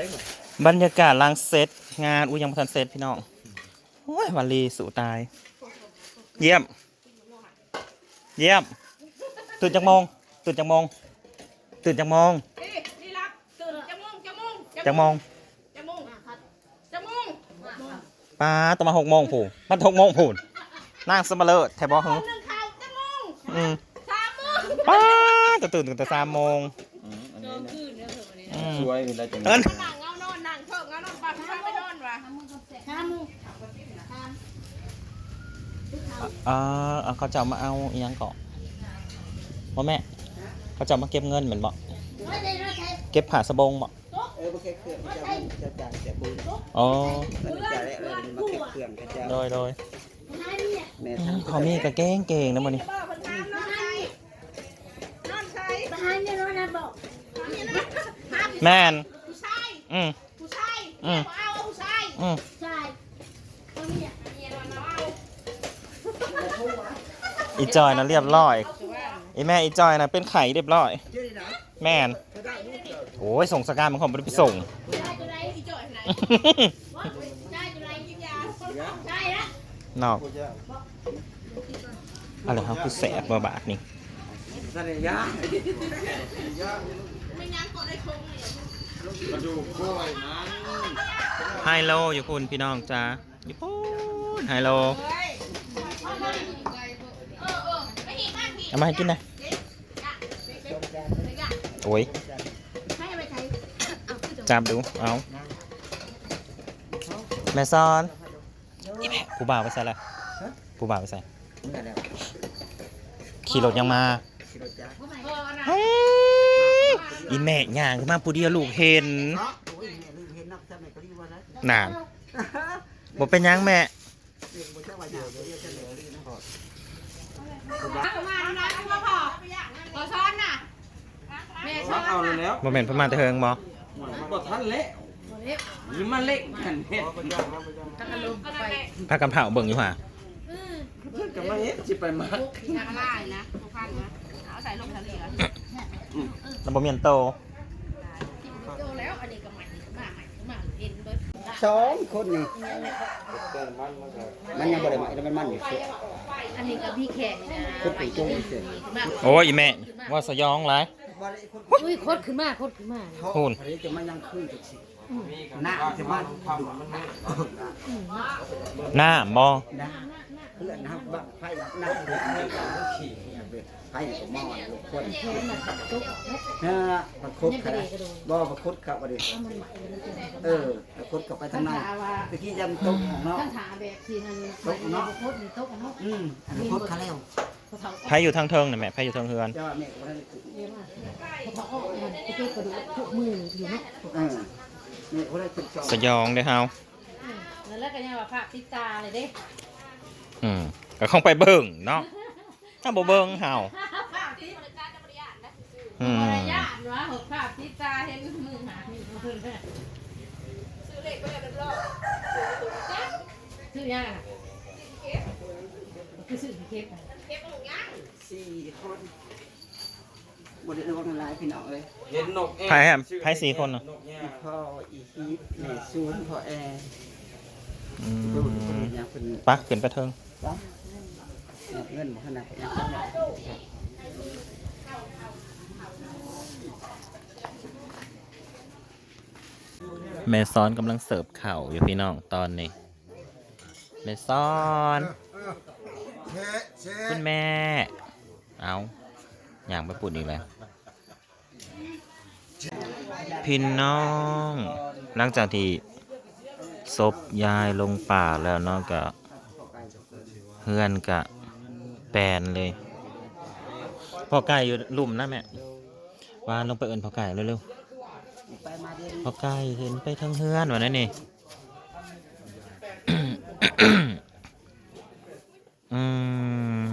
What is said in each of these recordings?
ได้หมดบรรยากาศหลังเซตงานอุ้ยยังไม่ทันเซตพี่น้องโอ้ยวันลีสู่ตาย เยี่ยม เยี่ยม ตื่นจากโมงตื่นจากโมงตื่นจากโมงนี่นี่รับตื่นจะมุ่งจะมุ่งจากโมงจะมุ่งจะมุ่งป้าต้องมาหกโมงผูมันหกโมงผูนนั่งสมาเลอแทบบอกหึหนึ่งข่าวจะมุ่งอืมสามโมงป้าจะตื่นตั้งแต่สามโมงอืมอันนี้นะคืนเนี่ยเถอะวันนี้อืมสวยเวลาจะ เอิ้น นั่งเงานอนนั่งเถอะเงานอนปากข้าไปนอนวะ อ่าเขาจะมาเอาอีหยังเกาะพ่อแม่ เขาจะมาเก็บเงินเหมือนบอกเก็บผ่าสบงบอกเออโอเคเครื่องจะจะจ่ายจะปุยอ๋อมันจ่ายอะไรมันมาเก็บเครื่องก็จะโดยโดยแม่อืมทำเขามีกระเก้งเก่งนะมันนี่บ้าคนถามนอนใครนอนใครแมนผู้ชายอืมอืมอืม เนี่ยวันเอา อีจอยนะเรียบร้อยอีแม่อีจอยนะเป็นไข่เรียบร้อยเยอะดีนะแมนโอ้ยส่งสการมันของไปส่งอีจ่อยไหนได้จุไรกินยาได้ละนอกอะไรครับคือแสบมาบาทนี่นั่นเลยยะไม่งั้นก็ได้คงเลยกระดูกกล้วยนะไฮโลอยู่คุณพี่น้องจ้าอยู่พูนไฮโล เฮ้ยเออเออไม่หิมากพี่ เอามาให้กินนะโอ้ยจับดู เอาแม่ซ้อนอีแม่ผู้บ่าวไปใส่ละผู้บ่าวไปใส่ขี่รถยังมาอีแม่ย่างขึ้นมาผู้เดียวลูกเห็นเนาะโอ้ยแม่ลืมเห็นนักจำแม่ก็รีบว่านะนานบ่เป็นยังแม่ เรียกบ่ใช่ว่าอย่างเดียวนะพอเอามาเอานะเอามาพอขอช้อนน่ะแม่ช้อนเอาเลยแล้วบ่แม่นประมาณแต่เฮิงบ่บ่ทันแล้วนี่มันเล็กกันเฮ็ดพากันเผาเบิ่งอยู่ห่าเพิ่นก็มาเฮ็ดสิไปมาอยากได้นะทุกพันนะเอาใส่ลงทะเลก่อนแล้วบ่มีอันโตโตแล้วอันนี้ก็ใหม่มากใหม่มากเห็นเบิดสองคนนี่มันยังบ่ได้มาแล้วมันมันอยู่ อันนี้ก็พี่แขกนะคนไปจุ้งเสร็จโอ้ยอีแม่ว่าสยองหลายบ่ได้คนอุ้ยโคตรขึ้นมาโคตรขึ้นมาเขาพูนพอดีจะมายังขึ้นจังซี่หน้าจะมาดุหน้าบ่นะเพื่อนนะครับบ้างไพ่หน้าดุให้กับขี่ ไพ่ก็มอลูกคนนะประคบครับบ่ประคบครับบ่ดิเออประคบกับไปทางนั้นตะกี้ยันตกเนาะท่านถาแบบที่นั่นโต๊ะเนาะโคตรนี่โต๊ะเนาะอืมประคบเขาแล้วเขาเฒ่าไผอยู่ทางเทิงน่ะแม่ไผอยู่ทางเฮือนเจ้าแม่บ่ได้เขาออกมันไปเก็บกระดูกทุกมืออยู่เนาะเออแม่บ่ได้ติดจอสยองเด้อเฮานั่นแล้วก็ยังว่าภาพติดตาเลยเด้อืมก็คงไปเบิ่งเนาะ ถ้าบ่เบิ่งเฮาภาพที่บริการจะบริยานนะอืมบริยานวะหกภาพติดตาเห็นมือหาอยู่เพิ่นซื้อเลขไปแล้วเรียบร้อยซื้อยังอะคือซื้อเค้กเค้องยังสี่คนบ่ได้ระวังลายพี่น้องเอ้ยเห็นนกแอไผฮะไผสี่คนน่ะนกแย่พ่ออีฮีทแม่ซูนพ่อแอร์อืเพิ่นมเพิ่นยังเพิ่นปักขึ้นไปเทิง จ้ะ เงินขนาดยังจังได๋แม่ซ้อนกำลังเสิร์ฟเข้าอยู่พี่น้องตอนนี้ แม่ซ้อน คุณแม่ เอาอย่างไปปุ่นอีกแล้ว พี่น้อง หลังจากที่ศพยายลงป่าแล้วเนาะกะเฮือนกะ แปลนเลยพ่อไก่อยู่หลุมนะแม่วานลงไปเอินพ่อไก่เร็วไปมาเดือนๆพ่อไก่เห็นไปทางเฮือนวันนั้นนี่อื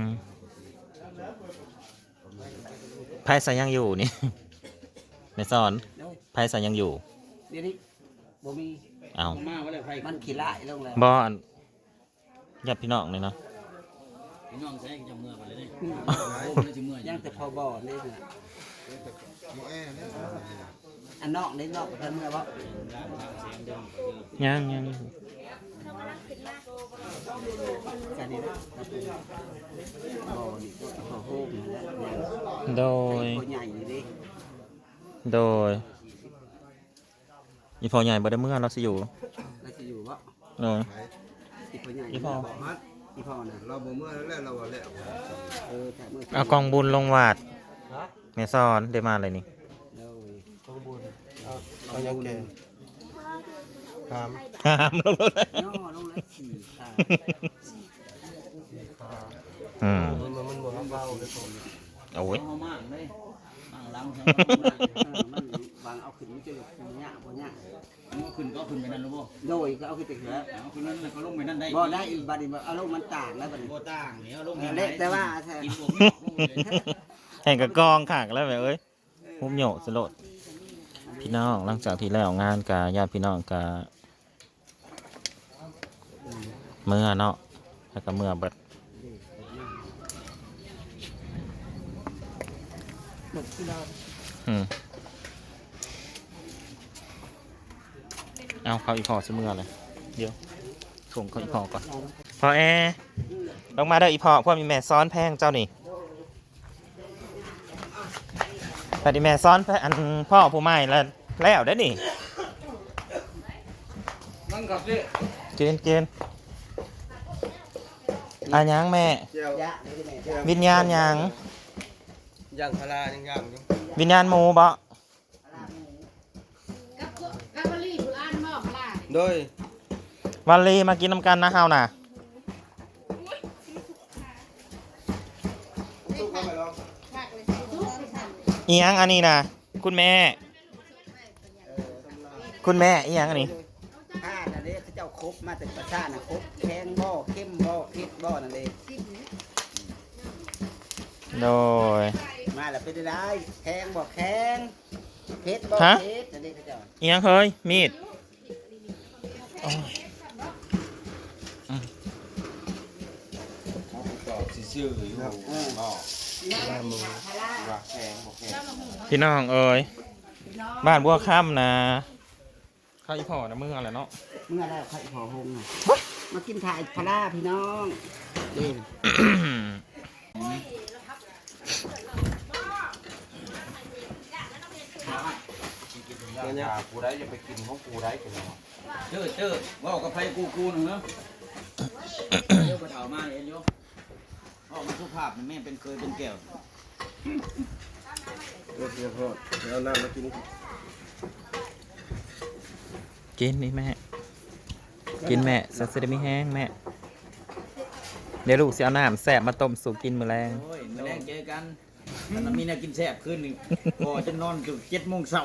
มไพ่สายยังอยู่นี่ไม่สอนเดี๋ยวไพ่สายยังอยู่เดี๋ยวนี้บ่มีเอามาว่าได้ไผมันขี้ร้ายลงแล้วบอนญาติพี่น้องเลยเนาะ พี่น้องใช้จังเมื่อไปเลยนี่อืมโอ้ยสิเมื่อยังแต่พอบ่นี่น่ะอันนอกในนอกเพิ่นเมื่อบ่ยังยังกันนี่นะบ่นี่ก็โฮมนี่แหละโดยตัวใหญ่นี่ดิโดยอีพอใหญ่บ่ได้เมื่อเราสิอยู่แล้วสิอยู่บ่เนาะอีพ่อใหญ่อีพ่อ มัดอีพ่อน่ะเราบ่เมื่อแล้วเราว่าแล้วเออแต่เมื่อเอากองบุญลงวาดแม่ซอนได้มาอะไรนี่โดยเอายังแกถามหามลงรถเลยย่อลงแล้วสี่ขาอืมมันมันบ่เบาเลยผมโอ้ยเอามากเลยมากหลังเออมันวางเอาขึ้นมันจะบ่ยากบ่ยา กเอาขึ้นก็ขึ้นไปนั่นหรือเปล่าโดยก็เอาขึ้นไปแล้วเอาขึ้นนั่นแล้วก็ลงไปนั่นได้บ่ได้อีกบัดนี้บ่เอาลงมันต่างแล้วบัดนี้บ่ต่างเนี่ยเอาลงเออเละแต่ว่ากินพวกนี้ลงเลยแห่งกับกองขากแล้วแม่เอ้ยหุ้มโหยสลดพี่น้องหลังจากที่แล้วงานกาญาติพี่น้องกาเมื่อเนาะแล้วก็เมื่อเบิดหมดที่เราอืม เอาเขาอีพอซื้อเมื่อเลยเดี๋ยวส่งเขาอีพอก่อนพอแอร์ลงมาเด้ออีพอพวกมีแม่ซ้อนแพงเจ้านี่แต่ดิแม่ซ้อนแพงอันพ่อผู้ใหม่แล้วแล้วได้อนี่นั่งกับสิเกณฑ์เกณฑ์อันยังแม่เจียวยะนี่แม่เจ้าวิญญาณยังย่างพารายังย่างอยู่วิญญาณหมูบ่กับกับวลีผู้อ่านบอกล่ะ โดย วันลีมากินน้ำกันนะเฮาน่ะทุกคนไปลองอีหยังอันนี้นะคุณแม่คุณแม่อีหยังอันนี้ข้าน่ะเด้เขาเจ้าครบมาแต่ประชาน่ะครบแข็งบ่เข้มบ่เผ็ดบ่นั่นเด้โดย มาแล้วเป็นได้แข็งบ่แข็งเผ็ดบ่ฮะ เผ็ดนั่นเด้เขาเจ้าอีหยังเฮ้ยมีดโอ้ยตอบสิ ชื่ออยู่เออบ่ว่ามึงว่าแข็งบ่แข็งพี่น้องเอ้ยบ้านบัวค่ำนะข้าวอีพ่อนะมึงอะไรเนาะเมื่อได้ไข่หอหงน่ะมากินถ่ายพลาพี่น้องนี่มัน ยังกูได้จะไปกินของกูได้กันเนาะเจอเจอว่ากับไฟกูกูหนึ่งเนาะเดี๋ยวไปเถามาเองโยออกมาสุภาพนี่แม่เป็นเคยเป็นแก้วเดี๋ยวเดี๋ยวพ่อเดี๋ยวเอาน้ำมากินกินนี่แม่ กินแม่สัตว์จะได้ไม่แห้งแม่ เดี๋ยวลูกสิเอาน้ำแสบมาต้มสู่กินมื้อแรงโอ้ยมาแรงเจอกันมันมีแนวกินแซ่บขึ้นหนึ่งพอจะนอนจนเจ็ดโมงเช้า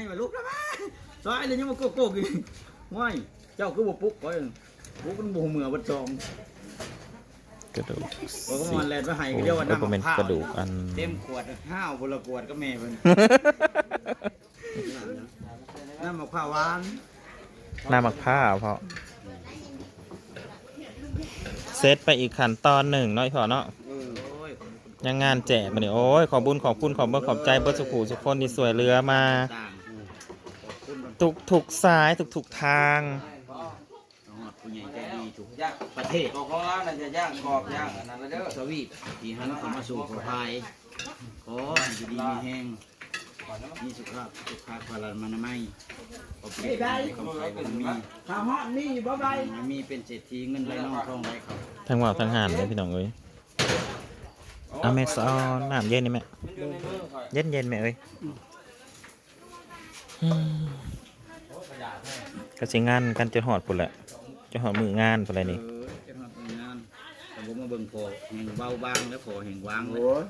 ไม่ไหนมาลุกแล้วมาซอยเลยยังมาโกโก้กินว้ายเจ้าคือบ่ปลุ๊กก่อนปลุ๊กมันบ่เหมือบัดซองกระดูกบอกว่ามันแลนไปให้ก็เรียกว่าโอ้ยน้ำบ่มะแม่นพร้าวกระดูกอันเต็มขวดห้าวพละขวดก็แม่เพิ่นน้ำมะพร้าวหวานน้ำมักผ้าวพอเซตไปอีกขั้นตอนหนึ่งเนาะอีพอเนาะโอ้ยยังงานแจกมาเนี่ยโอ้ยขอบุญขอบคุณขอบเมื่อขอบใจเบิร์สุขูสุกคนที่สวยเรือมาต่างข อบคุณมันทุกทุกสายทุกทุกทางหอดผู้ใหญ่ใจดีทุกย่างประเทศของของร้านน่ะจะย่างกรอบย่างอันนั้นแล้วเด้อสวีทที่หันเข้ามาสู่ขอพายขอให้อยู่ดีมีแห้งมีสุขภาพสุขภาพพลานามัยขอบคุณคำไทยมันมีข้าวฮอดนี่บ่ใบมันมีเป็นเศรษฐีเงินไหลน้องทองไหลเขาทั้งว่าวทั้งหันเลยพี่น้องเอ้ยเอาแม่ซอนน้ำเย็นนี่แม่เย็นเย็นๆแม่เอ้ยอืม ก็สิงานกันจะหอดปุ่นแหละจะหอดมืองานปุ่นอะไรเอนี่อจะทำงานแต่ผมมาเบิ่งพอแห่งเบาบางแล้วพอแห่งวางเลยโอ้ย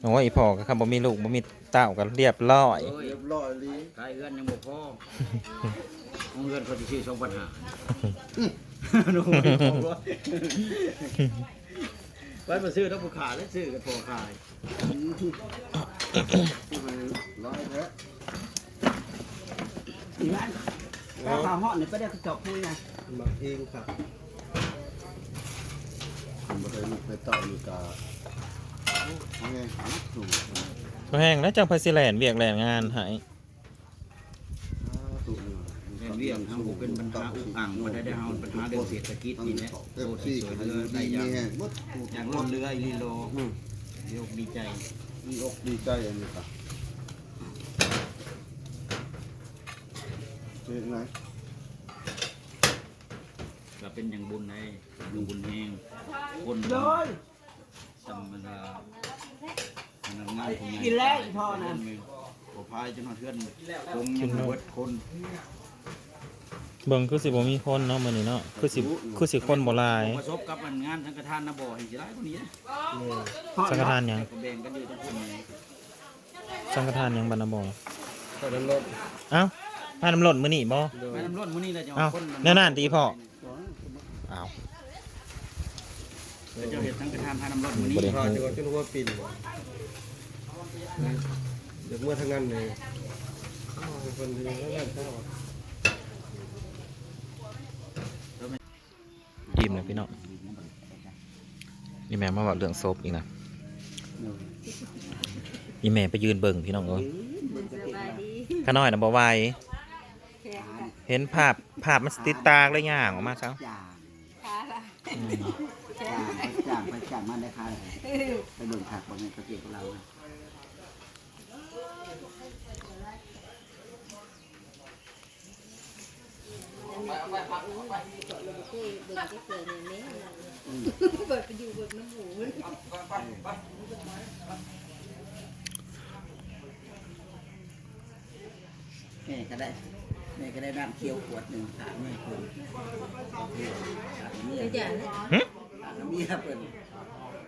โอ้ยอีพ่อก็ครับบ่มีลูกบ่มีเต้ากันเรียบร้อยโอ้ยเรียบร้อยลีกายเอื้อนยังบ่พอของเอื้อนเขาจะชื่อสองปัญหาดูไม่พอร้อยไว้มาซื้อแล้วผู้ขายแล้วซื้อกันพอขาย ร้อยแท้อี บ้านข้าวฮอดนี่ไปได้กระจกนี่นะมาเองครับบ่ได้ไปต่ออยู่กับเอาไงหาถูกก็แห้งแล้วจังไพสิแลนเวียกแลนงานหายแม่นเวียงเฮาบ่เป็นปัญหาอุกอ่างบ่ได้ได้เฮาปัญหาเรื่องเศรษฐกิจนี่แหละเอโซฟที่ซีสวยให้เรือดีได้อมีย่างแห้งหมดอย่างล่นเรืออีลีโลเดี๋ยวดีใจมีอกดีใจอันนี้ค่ะ เจ๊ไหนก็เป็นอย่างบุญในอยู่บุญแฮงคนเลยธรรมดาพนักงานผู้ใหญ่กินแล้วอีพ่อนะขอพายจนฮอดเทือนคงยังบ่เบิดคนเบิ่งคือสิบ่มีคนเนาะมื้อนี้เนาะคือสิคือสิคนบ่หลายประสบกับมันงานสังฆทานนะบ่ให้สิหลายกว่านี้นะสังฆทานหยังก็แบ่งกันอยู่ทุกคนนี่สังฆทานหยังบรรณบ่ตอนนั้นรถเอ้า พาน้ำล้นมื้อนี้บ่แม่น้ำร้อนมื้อนี้แหละจะเอ้าเอาคนแนวนั้นติพ่ออ้าวเดี๋ยวจะเฮ็ดสังฆทานพาน้ำร้อนมื้อนี้บ่ได้พาจังหวัดจันทบุรีปิ่นเดี๋ยวเมื่อทางนั้นเลยคนที่นั่นนั่นเข้าอิ่มเลยพี่น้องนี่แม่มาเว้าเรื่องศพอีกนะอีแม่ไปยืนเบิ่งพี่น้องเอ้ยข้าน้อยน่ะบ่ไหว เห็นภาพภาพมันติดตาเลยย่างออกมาซะจ้างจ้างไปจ้างไปจ้างมาได้ค่าเลยไปเบิ่งผักบ่แม่นก็เกี่ยวกับเรานะเปิดไปอยู่บนน้ำหมูแม่ก็ได้ แม่ก็ได้น้ำเคี่ยวขวดหนึ่งถามแม่คนถามเมียจ้ะหึถามเมียเพิ่น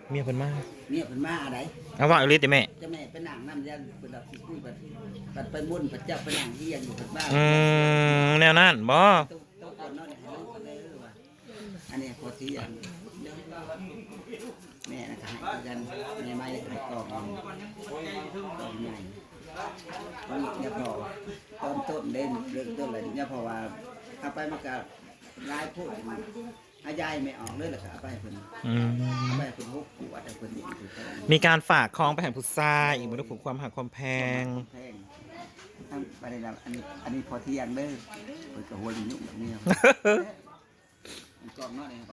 เมียเพิ่นมาเมียเพิ่นมาอะไรเอาว่าอีหลีติแม่เจะแม่ไปนั่งน้ำยันเพิ่นเอาสิคุยบัดบัดไปมุ่นบัดเจ้าไปนั่งเฮียนอยู่เพิ่นบ้านอืมแนวนั้นบ่ต้องต้องคนเนาะเนี่ยให้ลูกกันเลยว่ะอันนี้พอที่อันแม่นะคะให้กันแม่ไม่ให้กล่องหนึ่งกล่องใหญ่ มันเนี่ยพอต้นต้นเล่นเรื่องต้นอะไรเนี่ยพอว่าเอาไปมันก็ร้ายพูดมันอายายไม่ออกเลยเหรอครับไปให้เพิ่นอืมเอาไปให้เพิ่นหกขวดให้เพิ่นอีกคือเท่านั้นมีการฝากของไปให้ผู้ชาอีกบ่ได้ผูกความหักความแพง แพงทั้งไปได้แล้วอันนี้อันนี้พอเที่ยงเด้อเปิดกระหัวลิ้นยุ่งแบบนี้ครับ มันกรอบเนาะเนี่ย